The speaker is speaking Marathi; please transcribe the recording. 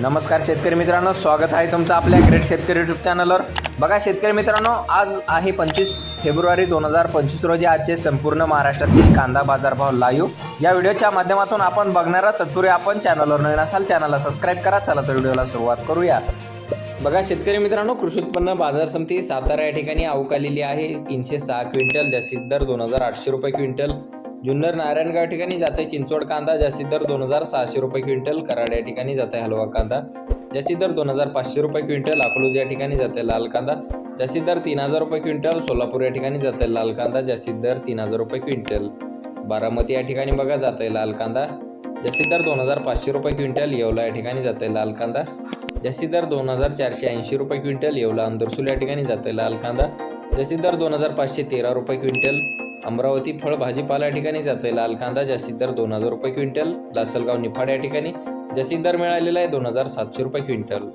नमस्कार शेतकरी मित्रांनो स्वागत आहे तुमचं आपल्या ग्रेट शेतकरी युट्यूब चॅनलवर बघा शेतकरी मित्रांनो आज आहे पंचवीस फेब्रुवारी दोन हजार पंचवीस रोजी आजचे संपूर्ण महाराष्ट्रातील कांदा बाजारभाव लाईव्ह या व्हिडिओच्या माध्यमातून आपण बघणारा तत्पूर्वी आपण चॅनलवर नवीन असाल चॅनलला सबस्क्राईब करा चला तर व्हिडिओला सुरुवात करूया. बघा शेतकरी मित्रांनो कृषी उत्पन्न बाजार समिती सातारा या ठिकाणी आवक आलेली आहे. तीनशे सहा क्विंटल जास्तीत दर दोन हजार आठशे रुपये क्विंटल. जुन्नर नारायणगाव ठिकाणी जाते चिंचवड कांदा जास्तीत दर दोन हजार सहाशे रुपये क्विंटल कराड या ठिकाणी जाते हलवा कांदा. जास्तीत दर दोन हजार पाचशे रुपये क्विंटल अकलूज या ठिकाणी जाते लाल कांदा. जास्तीत दर तीन हजार रुपये क्विंटल सोलापूर या ठिकाणी जाते लाल कांदा. जास्तीत दर तीन हजार रुपये क्विंटल. बारामती या ठिकाणी बघा जाते लाल कांदा. जास्तीत दर दोन हजार पाचशे रुपये क्विंटल येवला या ठिकाणी जाते लाल कांदा. जास्तीत दर दोन हजार चारशे ऐंशी रुपये क्विंटल येवला अंदरसूल या ठिकाणी जाते लाल कांदा. जास्तीत दर दोन हजार पाचशे तेरा रुपये क्विंटल अमरावती फळ भाजीपाला या ठिकाणी जाते. लाल कांदा जास्तीत दर दोन हजार रुपये क्विंटल. लासलगाव निफाड या ठिकाणी जास्तीत दर मिळालेला आहे दोन हजार सातशे रुपये क्विंटल.